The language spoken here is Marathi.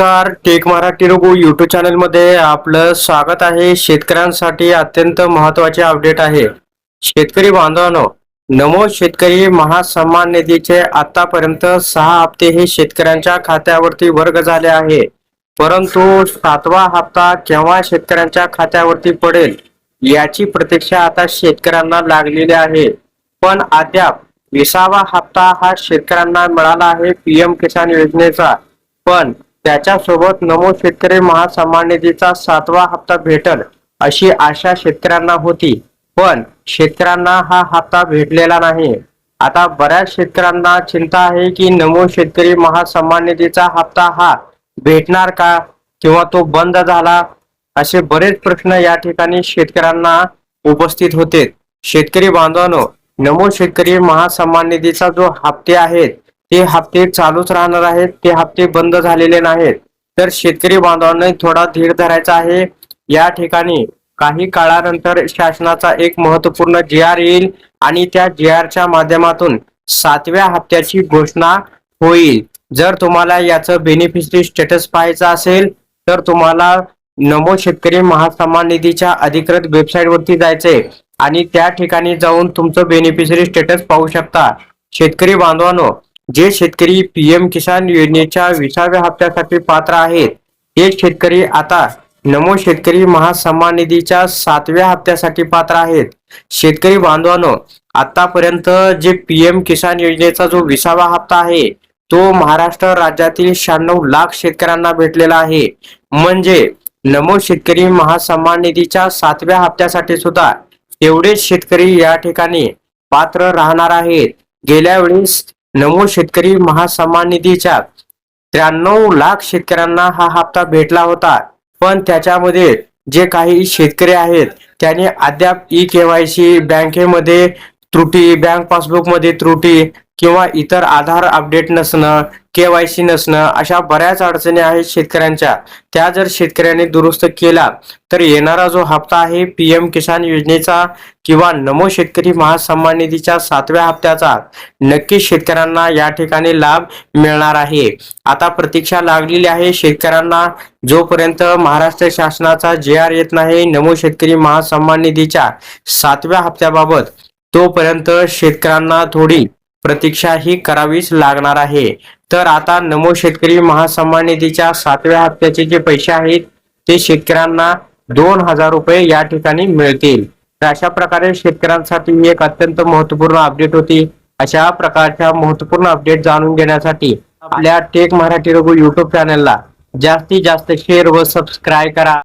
नमस्कार टेक मराठी रघु युट्यूब चॅनलमध्ये आपलं स्वागत आहे. शेतकऱ्यांसाठी अत्यंत महत्त्वाचे अपडेट आहे. शेतकरी बांधवांनो नमो शेतकरी महासन्मान निधीचे आतापर्यंत सहा हप्ते हे शेतकऱ्यांच्या खात्यावरती वर्ग झाले आहे. परंतु सातवा हप्ता केव्हा शेतकऱ्यांच्या खात्यावरती पडेल याची प्रतीक्षा आता शेतकऱ्यांना लागलेली आहे. पण अद्याप विसावा हप्ता हा शेतकऱ्यांना मिळाला आहे पीएम किसान योजनेचा. पण त्याच्यासोबत नमो शेतकरी महासन्मान निधीचा सातवा हप्ता भेटल अशी आशा शेतकऱ्यांना होती. पण शेतकऱ्यांना हा हप्ता भेटलेला नाही. आता बऱ्याच शेतकऱ्यांना चिंता आहे की नमो शेतकरी महासन्मान निधीचा हप्ता हा भेटणार का किंवा तो बंद झाला? असे बरेच प्रश्न या ठिकाणी शेतकऱ्यांना उपस्थित होते. शेतकरी बांधवांनो नमो शेतकरी महासन्मान निधीचा जो हप्ते आहेत ते हप्ते चालूच राहणार आहेत. ते हप्ते बंद झालेले नाहीत. तर शेतकरी बांधवांनी थोडा धीर धरायचा आहे. या ठिकाणी काही काळानंतर शासनाचा एक महत्त्वपूर्ण जी आर येईल आणि त्या जी आरच्या माध्यमातून सातव्या हप्त्याची घोषणा होईल. जर तुम्हाला याचं बेनिफिशरी स्टेटस पाहायचं असेल तर तुम्हाला नमो शेतकरी महासन्मान निधीच्या अधिकृत वेबसाईट वरती जायचंय आणि त्या ठिकाणी जाऊन तुमचं बेनिफिशरी स्टेटस पाहू शकता. शेतकरी बांधवांनो जे शेतकरी पीएम किसान योजनेच्या विसाव्या हप्त्यासाठी पात्र आहेत ते शेतकरी आता नमो शेतकरी महासन्मान निधीच्या सातव्या हप्त्यासाठी पात्र आहेत. शेतकरी बांधवांनो आतापर्यंत जे पीएम किसान योजनेचा जो विसावा हप्ता आहे तो महाराष्ट्र राज्यातील शहाण्णव लाख शेतकऱ्यांना भेटलेला आहे. म्हणजे नमो शेतकरी महासन्मान निधीच्या सातव्या हप्त्यासाठी सुद्धा तेवढेच शेतकरी या ठिकाणी पात्र राहणार आहेत. गेल्या वेळेस नमो शेतकरी महासन्मान निधीच्या त्र्याण्णव लाख शेतकऱ्यांना हा हप्ता भेटला होता. पण त्याच्यामध्ये जे काही शेतकरी आहेत त्यांनी अद्याप ई केवायसी बँकेमध्ये त्रुटी बँक पासबुकमध्ये त्रुटी किंवा इतर आधार अपडेट नसणं केवायसी नसणं अशा बऱ्याच अडचणी आहेत शेतकऱ्यांच्या. त्या जर शेतकऱ्यांनी दुरुस्त केला तर येणारा जो हप्ता आहे पीएम किसान योजनेचा किंवा नमो शेतकरी महासन्मान निधीच्या सातव्या हप्त्याचा नक्कीच शेतकऱ्यांना या ठिकाणी लाभ मिळणार आहे. आता प्रतीक्षा लागलेली आहे शेतकऱ्यांना जोपर्यंत महाराष्ट्र शासनाचा जे आर येत नाही नमो शेतकरी महासन्मान निधीच्या सातव्या हप्त्याबाबत तोपर्यंत शेतकऱ्यांना थोडी प्रतीक्षा ही करावीच लागणार आहे. तर आता नमो शेतकरी महासन्मान निधीच्या सातव्या हप्त्याचे जे पैसे आहेत ते शेतकऱ्यांना दोन हजार रुपये या ठिकाणी मिळतील. तर अशा प्रकारे शेतकऱ्यांसाठी ही एक अत्यंत महत्त्वपूर्ण अपडेट होती. अशा प्रकारच्या महत्त्वपूर्ण अपडेट जाणून घेण्यासाठी आपल्या टेक मराठी रघु युट्यूब चॅनलला जास्तीत जास्त शेअर व सबस्क्राईब करा.